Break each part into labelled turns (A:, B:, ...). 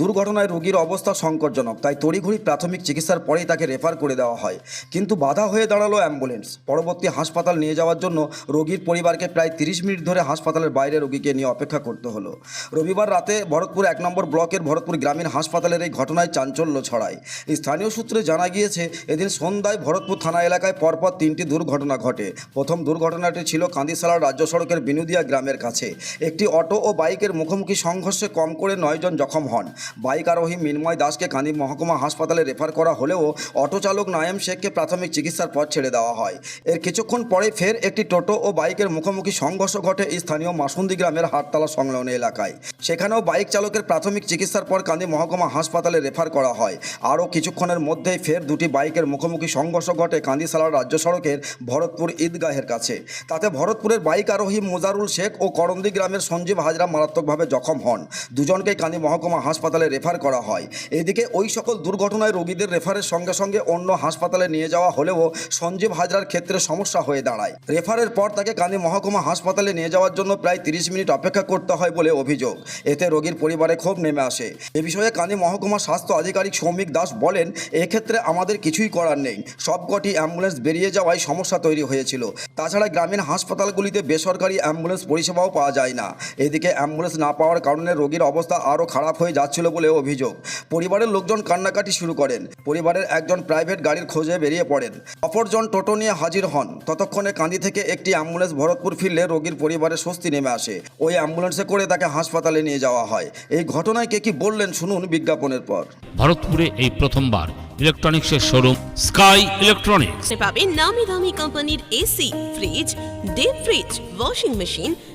A: দুর্ঘটনায় রোগীর অবস্থা সংকটজনক, তাই তড়িঘড়ি প্রাথমিক চিকিৎসার পরেই তাকে রেফার করে দেওয়া হয়। কিন্তু বাধা হয়ে দাঁড়াল অ্যাম্বুলেন্স। পরবর্তী হাসপাতাল নিয়ে যাওয়ার জন্য রোগীর পরিবারকে প্রায় তিরিশ মিনিট ধরে হাসপাতালের বাইরে রোগীকে নিয়ে অপেক্ষা করতে হলো। রবিবার রাতে ভরতপুর এক নম্বর ব্লকের ভরতপুর গ্রামীণ হাসপাতালের এই ঘটনায় চাঞ্চল্য ছড়ায়। স্থানীয় সূত্রে জানা গিয়েছে, এদিন সন্ধ্যায় ভরতপুর থানা এলাকায় পরপর তিনটি দুর্ঘটনা ঘটে। প্রথম দুর্ঘটনাটি ছিল কান্দিসালার রাজ্য সড়কের বিনুদিয়া গ্রামের কাছে। একটি অটো ও বাইকের মুখোমুখি সংঘর্ষে কম করে নয়জন জখম হন। বাইক আরোহী মিনময় দাসকে কান্দি মহকুমা হাসপাতালে রেফার করা হলেও অটো চালক নায়েম শেখকে প্রাথমিক চিকিৎসার পর ছেড়ে দেওয়া হয়। এর কিছুক্ষণ পরে ফের একটি টোটো ও বাইকের মুখোমুখি সংঘর্ষ ঘটে স্থানীয় মাসুন্দি গ্রামের হাটতলা সংলগ্ন এলাকায়। সেখানেও বাইক চালকের প্রাথমিক চিকিৎসার পর কান্দি মহকুমা হাসপাতালে রেফার করা হয়। আরও কিছুক্ষণের মধ্যেই ফের দুটি বাইকের মুখোমুখি সংঘর্ষ ঘটে কান্দিসালার রাজ্য সড়কের ভরতপুর ঈদগাহের কাছে। তাতে ভরতপুরের বাইক আরোহী মোজারুল শেখ ও করন্দি গ্রামের সঞ্জীব হাজরা মারাত্মকভাবে জখম হন। দুজনকেই কান্দি মহকুমা হাসপাতালে রেফার করা হয়। এদিকে ওই সকল দুর্ঘটনায় রোগীদের রেফারের সঙ্গে সঙ্গে অন্য হাসপাতালে নিয়ে যাওয়া হলেও সঞ্জীব হাজরার ক্ষেত্রে সমস্যা হয়ে দাঁড়ায়। রেফারের পর তাকে কান্দি মহকুমা হাসপাতালে নিয়ে যাওয়ার জন্য প্রায় তিরিশ মিনিট অপেক্ষা করতে হয় বলে অভিযোগ। এতে রোগীর পরিবারে ক্ষোভ নেমে আসে। এ বিষয়ে কান্দি মহকুমা স্বাস্থ্য আধিকারিক সৌমিক দাস বলেন, এক্ষেত্রে আমাদের কিছুই করার নেই। সবকটি অ্যাম্বুলেন্স বেরিয়ে যাওয়ায় সমস্যা তৈরি হয়েছিল। তাছাড়া গ্রামীণ হাসপাতালগুলিতে বেসরকারি অ্যাম্বুলেন্স পরিষেবাও পাওয়া যায় না। এদিকে অ্যাম্বুলেন্স না পাওয়ার কারণে রোগীর অবস্থা আরও খারাপ হয়ে যাচ্ছিল বলে অভিযোগ। পরিবারের লোকজন কান্নাকাটি শুরু করেন। পরিবারের একজন প্রাইভেট গাড়ির খোঁজে বেরিয়ে পড়েন। অপরজন টোটো নিয়ে হাজির হন। ততক্ষণে কান্দি থেকে একটি অ্যাম্বুলেন্স ভরতপুর ফিরলে রোগীর পরিবারের স্বস্তি নেমে আসে। ওই অ্যাম্বুলেন্সে করে তাকে হাসপাতালে নিয়ে যাওয়া হয়। এই ঘটনায় কে কি বললেন শুনুন বিজ্ঞাপনের পর।
B: ভারতপুরে এই প্রথমবার ইলেকট্রনিক্সের শোরুম স্কাই ইলেকট্রনিক্স।
C: পাবেন নামি দামি কোম্পানির AC fridge deep fridge washing machine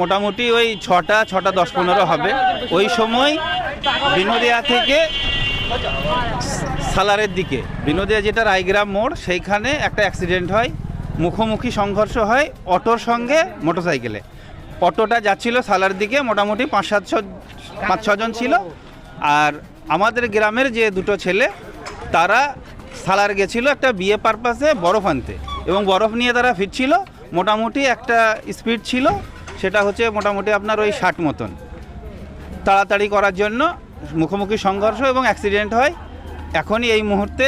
D: মোটামুটি ওই ছটা ছটা দশ পনেরো হবে। ওই সময় বিনোদিয়া থেকে সালারের দিকে। বিনোদিয়া যেটা রায়গ্রাম মোড়, সেইখানে একটা অ্যাক্সিডেন্ট হয়, মুখোমুখি সংঘর্ষ হয় অটোর সঙ্গে মোটরসাইকেলে অটোটা যাচ্ছিল সালার দিকে, মোটামুটি পাঁচ সাতশো পাঁচ ছজন ছিল। আর আমাদের গ্রামের যে দুটো ছেলে, তারা সালার গেছিল একটা বিয়ে পারপাসে বরফ আনতে। এবং বরফ নিয়ে তারা ফিরছিল। মোটামুটি একটা স্পিড ছিল। সেটা হচ্ছে মোটামুটি আপনার ওই ষাট মতন। তাড়াতাড়ি করার জন্য মুখোমুখি সংঘর্ষ এবং অ্যাক্সিডেন্ট হয়। এখনই এই মুহূর্তে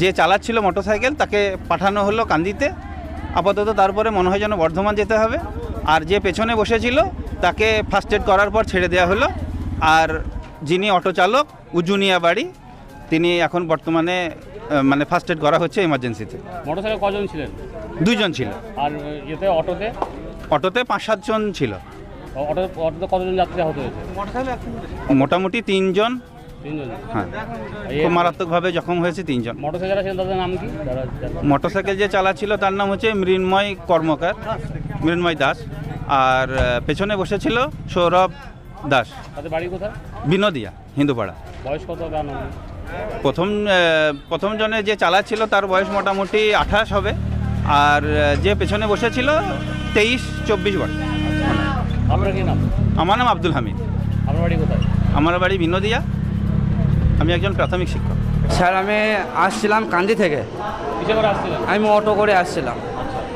D: যে চালাচ্ছিল মোটরসাইকেল তাকে পাঠানো হলো কান্দিতে। আপাতত তারপরে মনে হয় যেন বর্ধমান যেতে হবে। আর যে পেছনে বসেছিল তাকে ফার্স্ট এড করার পর ছেড়ে দেওয়া হলো। আর যিনি অটো চালক উজুনিয়া বাড়ি তিনি এখন বর্তমানে মানে ফার্স্ট এড করা হচ্ছে এমার্জেন্সিতে
E: মোটরসাইকেল কজন ছিলেন?
D: দুইজন ছিল
E: আর ইয়েতে অটোতে?
D: অটোতে পাঁচ সাতজন ছিল।
E: অটো অটোতে কতজন যাত্রী আহত হয়েছে?
D: মোটামুটি তিনজন। হ্যাঁ। খুব মারাত্মকভাবে জখম হয়েছে তিনজন।
E: মোটরসাইকেল যারা-
D: মোটরসাইকেল যে চালাচ্ছিল তার নাম হচ্ছে মৃন্ময় কর্মকার মৃন্ময় দাস। আর পেছনে বসেছিল সৌরভ দাস। বিনোদিয়া হিন্দুপাড়া।
E: বয়স কত
D: প্রথম প্রথম জনে যে চালাচ্ছিল তার বয়স মোটামুটি আঠাশ হবে। আর যে পেছনে বসেছিল তেইশ চব্বিশ
E: আপনার কি নাম?
D: আমার নাম আব্দুল হামিদ।
E: আপনার বাড়ি কোথায়?
D: আমার বাড়ি বিনোদিয়া। আমি একজন প্রাথমিক শিক্ষক।
F: স্যার আমি আসছিলাম কান্দি থেকে। আমি অটো করে আসছিলাম।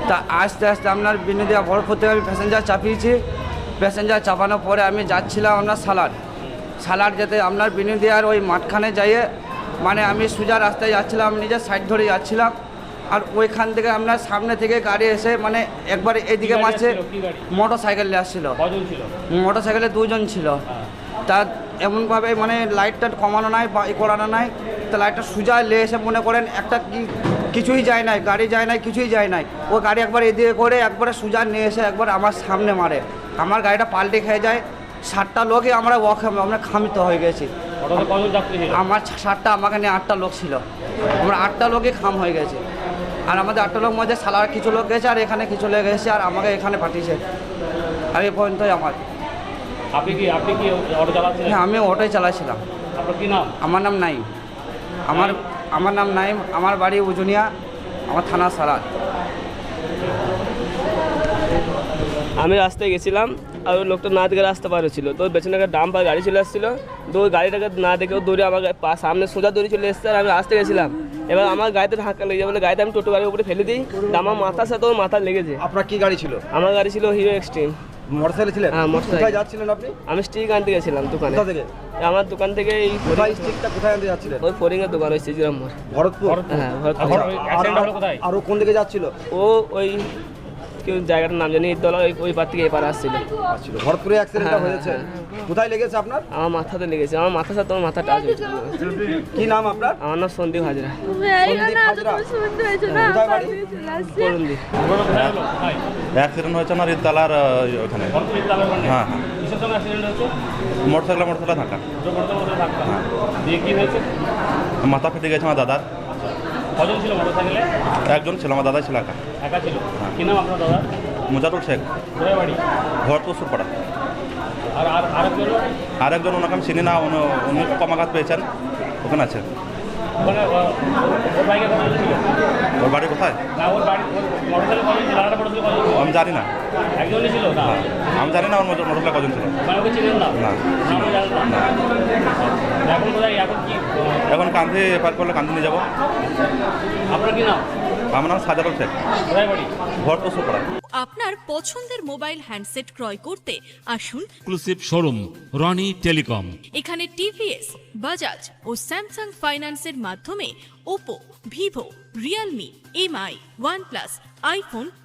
F: তা আস্তে আস্তে আপনার বিনোদিয়া ভরপুর থেকে আমি প্যাসেঞ্জার চাপিয়েছি। প্যাসেঞ্জার চাপানোর পরে আমি যাচ্ছিলাম আপনার সালাড। সালাড যেতে আপনার বিনোদিয়ার ওই মাঠখানে যাইয়ে মানে আমি সোজা রাস্তায় যাচ্ছিলাম নিজের সাইড ধরে যাচ্ছিলাম। আর ওইখান থেকে আপনার সামনে থেকে গাড়ি এসে মানে একবার এদিকে মারছে? মোটর সাইকেল নিয়ে আসছিল। মোটর সাইকেলে দুজন ছিল।
E: হ্যাঁ।
F: তা এমনভাবে মানে লাইটটা কমানো নাই বা ই করানো নাই। তা লাইটটা সোজা লে এসে মনে করেন একটা কি কিছুই যায় নাই গাড়ি যায় নাই কিছুই যায় নাই। ও গাড়ি একবার এদিকে করে একবারে সোজা নিয়ে এসে একবার আমার সামনে মারে। আমার গাড়িটা পাল্টে খেয়ে যায়। সাতটা লোকই আমরা ওয়াক আমরা খামিত হয়ে গেছি। আমার সাতটা আমাকে নিয়ে আটটা লোক ছিল। আমরা আটটা লোকই খাম হয়ে গেছে। আর আমাদের আটটা লোক মধ্যে সালার কিছু লোক গেছে আর এখানে কিছু লোক গেছে আর আমাকে এখানে পাঠিয়েছে। আর এই পর্যন্তই আমার।
E: আপনি কি আপনি কি অটো চালাচ্ছিলেন?
F: হ্যাঁ আমি অটোই চালাচ্ছিলাম।
E: আপনার কি নাম?
F: আমার নাম নাই আমার আমার নাম নাইম। আমার বাড়ি উজুনিয়া। আমার থানা সালাদ
G: আমি রাস্তায় গেছিলাম। আর ওই লোকটা না দেখে রাস্তা পার হচ্ছিল তো পেছনে একটা ডাম্পার গাড়ি চলে আসছিল তো ওই গাড়িটাকে না দেখে ও দৌড়ে আমার পা- সামনে সোজা দৌড়ে চলে এসছে আর আমি আসতে গেছিলাম এবার আমার গাড়িতে ধাক্কা লেগে বলে গাড়িতে আমি টোটো গাড়ির উপরে ফেলে দিই তো আমার মাথার সাথে ওর মাথা লেগেছে
A: আপনার কি গাড়ি ছিল
G: আমার গাড়ি ছিল হিরো এক্সট্রিম
A: মোটরসাইকেল ছিলেন
G: হ্যাঁ, মোটরসাইকেল।
A: কোথায় যাচ্ছিলেন আপনি
G: আমি স্টিক আনতে গেছিলাম দোকানে
A: কোথা থেকে
G: আমার দোকান থেকে এই
A: কোথায় স্টিকটা কোথায় আনতে যাচ্ছিলেন
G: ওই ফোরিংয়ের দোকান
A: ভরতপুর
G: হ্যাঁ
A: আরও কোন দিকে যাচ্ছিল
G: ও ওই কেউ জায়গাটার নাম জানি ঈদতলা ওই ওই পার থেকে এপার আসছিল।
A: আসছিল ভরতপুরে অ্যাক্সিডেন্টটা
G: হ্যাঁ,
A: হয়েছে। কোথায় লেগেছে আপনার?
G: আমার মাথাতে লেগেছে। আমার মাথার সাথে আমার মাথা টাচ হয়েছিল
A: কি নাম আপনার?
G: আমার নাম সন্দীপ হাজরা।
H: অ্যাক্সিডেন্ট হয়েছে আমার ঈদতলার ওখানে।
E: ভরপুর
H: হ্যাঁ হ্যাঁ।
E: কিসের সঙ্গে অ্যাক্সিডেন্ট
H: মোটরসাইকেল মোটরসাইকেল
E: ধাক্কা। দিয়ে কি হয়েছে?
H: মাথা ফেটে গেছে আমার দাদার।
E: কজন ছিল মোটরসাইকেলে?
H: একজন ছিল আমার দাদা ছিল একা।
E: একা ছিল? কি নাম আপনার দাদা
H: মুজারুল শেখ।
E: কোথায় বাড়ি?
H: ভরপুর সুরপাড়া
E: আর আর আরেকজন?
H: আর একজন ওনাকে আমি চিনি না উনি উনি কমাঘাত পেয়েছেন ওখানে আছে।
E: ওখানে ওর
H: বাড়ি কোথায়? আমি জানি না। আমি জানি না ওর মোটর- মোটরসাইকেল কজন ছিল।
E: মানে না।
H: না।
E: এখন কোথায় এখন কি
H: এখন কান্দি পার করলে কান্দি নিয়ে যাব।
E: আপনার কি নাম?
H: আমার নাম সাজারুল শেখ।
E: বাড়ি
H: ভরপুর সুরপাড়া
I: আপনার পছন্দের মোবাইল হ্যান্ডসেট ক্রয় করতে আসুন।
B: এক্সক্লুসিভ শোরুম রনি টেলিকম
I: এখানে টিভিএস বাজাজ ও স্যামসাং ফাইন্যান্সের মাধ্যমে Oppo Vivo Realme Mi OnePlus iPhone